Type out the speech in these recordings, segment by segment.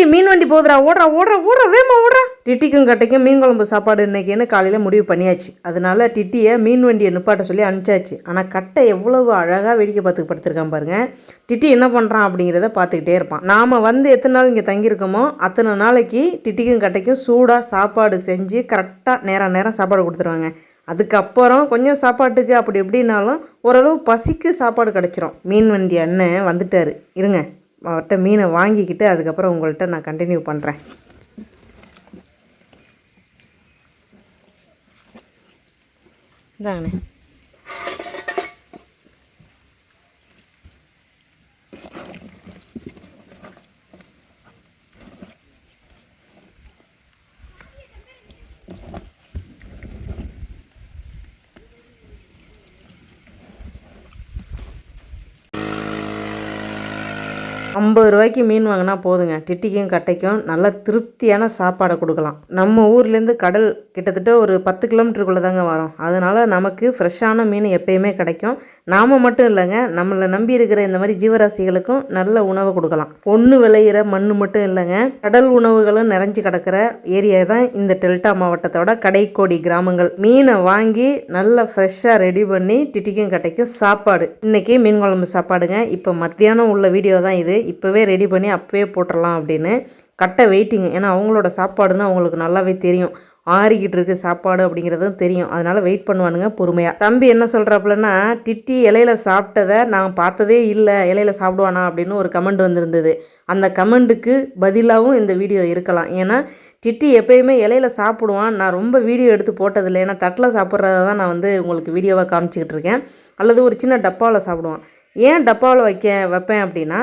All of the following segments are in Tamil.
டிட்டி மீன் வண்டி போகுதுடா ஓடுறா ஓடுறா ஓடுறா வேமா ஓடுறா. டிட்டிக்கும் கட்டைக்கும் மீன் குழம்பு சாப்பாடு இன்னைக்குன்னு காலையில் முடிவு பண்ணியாச்சு. அதனால டிட்டியை மீன் வண்டியை நிப்பாட்ட சொல்லி அனுப்பிச்சாச்சு. ஆனால் கட்டை எவ்வளவு அழகாக வேடிக்கை பார்த்து படுத்திருக்கான் பாருங்கள் டிட்டி என்ன பண்ணுறான் அப்படிங்கிறத பார்த்துக்கிட்டே இருப்பான். நாம் வந்து எத்தனை நாள் இங்கே தங்கியிருக்கோமோ அத்தனை நாளைக்கு டிட்டிக்கும் கட்டைக்கும் சூடாக சாப்பாடு செஞ்சு கரெக்டாக நேரம் நேரம் சாப்பாடு கொடுத்துருவாங்க. அதுக்கப்புறம் கொஞ்சம் சாப்பாட்டுக்கு அப்படி எப்படின்னாலும் ஓரளவு பசிக்கு சாப்பாடு கிடச்சிரும். மீன் வண்டி அண்ணன் வந்துட்டார். இருங்க. அவர்கிட்ட மீனை வாங்கிக்கிட்டு அதுக்கப்புறம் உங்கள்கிட்ட நான் கண்டினியூ பண்ணுறேன் இதாங்கண்ணே ஐம்பது ரூபாய்க்கு மீன் வாங்கினா போதுங்க. டிட்டிக்கும் கட்டைக்கும் நல்ல திருப்தியான சாப்பாடை கொடுக்கலாம். நம்ம ஊர்லேருந்து கடல் கிட்டத்தட்ட ஒரு பத்து கிலோமீட்டருக்குள்ளே தாங்க வரோம். அதனால் நமக்கு ஃப்ரெஷ்ஷான மீன் எப்பயுமே கிடைக்கும். நாம் மட்டும் இல்லைங்க நம்மளை நம்பி இருக்கிற இந்த மாதிரி ஜீவராசிகளுக்கும் நல்ல உணவை கொடுக்கலாம். பொண்ணு விளையிற மண் மட்டும் இல்லைங்க கடல் உணவுகளும் நிறைஞ்சு கிடக்கிற ஏரியா தான் இந்த டெல்டா மாவட்டத்தோட கடைக்கோடி கிராமங்கள். மீனை வாங்கி நல்லா ஃப்ரெஷ்ஷாக ரெடி பண்ணி டிட்டிக்கும் கட்டைக்கும் சாப்பாடு. இன்றைக்கி மீன் குழம்பு சாப்பாடுங்க. இப்போ மத்தியானம் உள்ள வீடியோ தான் இது. இப்போவே ரெடி பண்ணி அப்போவே போட்டுடலாம் அப்படின்னு. கட்டை வெயிட்டிங் ஏன்னா அவங்களோட சாப்பாடுன்னு அவங்களுக்கு நல்லாவே தெரியும். ஆறிக்கிட்டு இருக்கு சாப்பாடு அப்படிங்கிறதும் தெரியும். அதனால வெயிட் பண்ணுவானுங்க பொறுமையாக தம்பி என்ன சொல்கிறாப்புலன்னா டிட்டி இலையில சாப்பிட்டதை நான் பார்த்ததே இல்லை. இலையில சாப்பிடுவானா? அப்படின்னு ஒரு கமெண்ட் வந்திருந்தது. அந்த கமெண்ட்டுக்கு பதிலாகவும் இந்த வீடியோ இருக்கலாம். ஏன்னா டிட்டி எப்பயுமே இலையில சாப்பிடுவான். நான் ரொம்ப வீடியோ எடுத்து போட்டதில்லை. ஏன்னா தட்டில் சாப்பிட்றத தான் நான் வந்து உங்களுக்கு வீடியோவாக காமிச்சிக்கிட்டு இருக்கேன். அல்லது ஒரு சின்ன டப்பாவில் சாப்பிடுவான். ஏன் டப்பாவில் வைக்க வைப்பேன் அப்படின்னா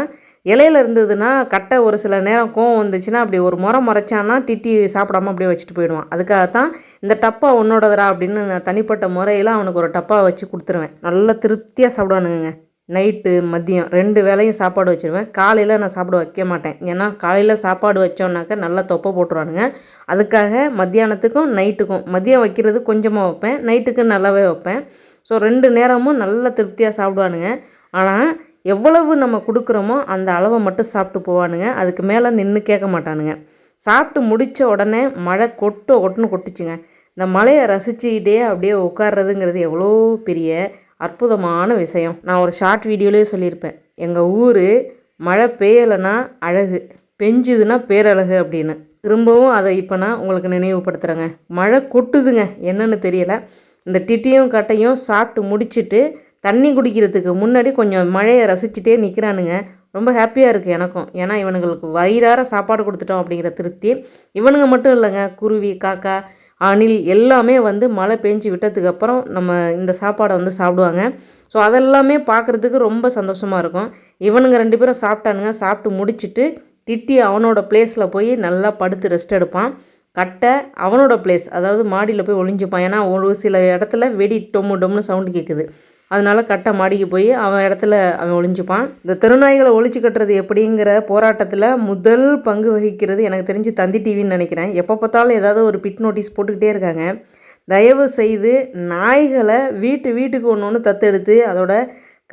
இலையில இருந்ததுன்னா கட்டை ஒரு சில நேரம் கோவம் வந்துச்சுன்னா அப்படி ஒரு முறை முறைச்சான்னா டிட்டி சாப்பிடாம அப்படியே வச்சுட்டு போயிடுவான். அதுக்காகத்தான் இந்த டப்பா உன்னோடதுரா அப்படின்னு நான் தனிப்பட்ட முறையில் அவனுக்கு ஒரு டப்பா வச்சு கொடுத்துருவேன். நல்லா திருப்தியாக சாப்பிடுவானுங்க நைட்டு மதியம் ரெண்டு வேளையும் சாப்பாடு வச்சுருவேன். காலையில் நான் சாப்பிட வைக்க மாட்டேன். ஏன்னா காலையில் சாப்பாடு வச்சோன்னாக்க நல்லா தொப்பை போட்டுருவானுங்க. அதுக்காக மத்தியானத்துக்கும் நைட்டுக்கும் மதியம் வைக்கிறது கொஞ்சமாக வைப்பேன். நைட்டுக்கு நல்லாவே வைப்பேன். ஸோ ரெண்டு நேரமும் நல்லா திருப்தியாக சாப்பிடுவானுங்க. ஆனால் எவ்வளவு நம்ம கொடுக்குறோமோ அந்த அளவை மட்டும் சாப்பிட்டு போவானுங்க. அதுக்கு மேலே நின்று கேட்க மாட்டானுங்க. சாப்பிட்டு முடித்த உடனே மழை கொட்டு கொட்டுன்னு கொட்டுச்சுங்க. இந்த மழையை ரசிச்சுக்கிட்டே அப்படியே உட்கார்றதுங்கிறது எவ்வளோ பெரிய அற்புதமான விஷயம். நான் ஒரு ஷார்ட் வீடியோலேயே சொல்லியிருப்பேன். எங்கள் ஊர் மழை பெய்யலைன்னா அழகு பெஞ்சுதுன்னா பேரழகு அப்படின்னு. திரும்பவும் அதை இப்போ நான் உங்களுக்கு நினைவுபடுத்துகிறேங்க மழை கொட்டுதுங்க. என்னன்னு தெரியலை. இந்த டிட்டியும் கட்டையும் சாப்பிட்டு முடிச்சுட்டு தண்ணி குடிக்கிறதுக்கு முன்னாடி கொஞ்சம் மழையை ரசிச்சுட்டே நிற்கிறானுங்க ரொம்ப ஹாப்பியாக இருக்குது எனக்கும். ஏன்னா இவனுங்களுக்கு வயிறார சாப்பாடு கொடுத்துட்டோம் அப்படிங்கிற திருப்தி. இவனுங்க மட்டும் இல்லைங்க. குருவி காக்கா அணில் எல்லாமே வந்து மழை பெஞ்சு விட்டதுக்கு அப்புறம் நம்ம இந்த சாப்பாடை வந்து சாப்பிடுவாங்க. ஸோ அதெல்லாமே பார்க்குறதுக்கு ரொம்ப சந்தோஷமாக இருக்கும். இவனுங்க ரெண்டு பேரும் சாப்பிட்டானுங்க. சாப்பிட்டு முடிச்சிட்டு டிட்டி அவனோட பிளேஸில் போய் நல்லா படுத்து ரெஸ்ட் எடுப்பான். கட்டை அவனோட பிளேஸ் அதாவது மாடியில் போய் ஒளிஞ்சுப்பான். ஏன்னா ஒரு சில இடத்துல வெடி டொம்மு டொம்னு சவுண்டு கேட்குது அதனால கட்டை மாடிக்கு போய் அவன் இடத்துல அவன் ஒளிஞ்சுப்பான். இந்த திருநாய்களை ஒழிச்சு கட்டுறது எப்படிங்கிற போராட்டத்தில் முதல் பங்கு வகிக்கிறது எனக்கு தெரிஞ்சு தந்தி டிவின்னு நினைக்கிறேன். எப்போ பார்த்தாலும் ஏதாவது ஒரு பிட் நோட்டீஸ் போட்டுக்கிட்டே இருக்காங்க. தயவு செய்து நாய்களை வீட்டு வீட்டுக்கு ஒன்று ஒன்று தத்தெடுத்து அதோட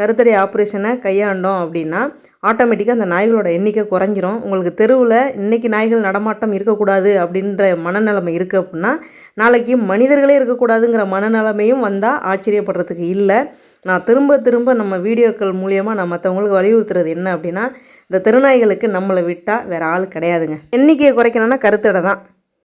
கருத்தடை ஆப்ரேஷனை கையாண்டோம் அப்படின்னா ஆட்டோமேட்டிக்காக அந்த நாய்களோட எண்ணிக்கை குறைஞ்சிரும். உங்களுக்கு தெருவில் இன்றைக்கி நாய்கள் நடமாட்டம் இருக்கக்கூடாது அப்படின்ற மனநிலைமை இருக்குது அப்படின்னா நாளைக்கு மனிதர்களே இருக்கக்கூடாதுங்கிற மனநிலைமையும் வந்தால் ஆச்சரியப்படுறதுக்கு இல்லை. நான் திரும்ப திரும்ப நம்ம வீடியோக்கள் மூலியமாக நான் மற்றவங்களுக்கு வலியுறுத்துறது என்ன அப்படின்னா இந்த திருநாய்களுக்கு நம்மளை விட்டால் வேறு ஆள் கிடையாதுங்க. எண்ணிக்கையை குறைக்கணும்னா கருத்தடை தான்.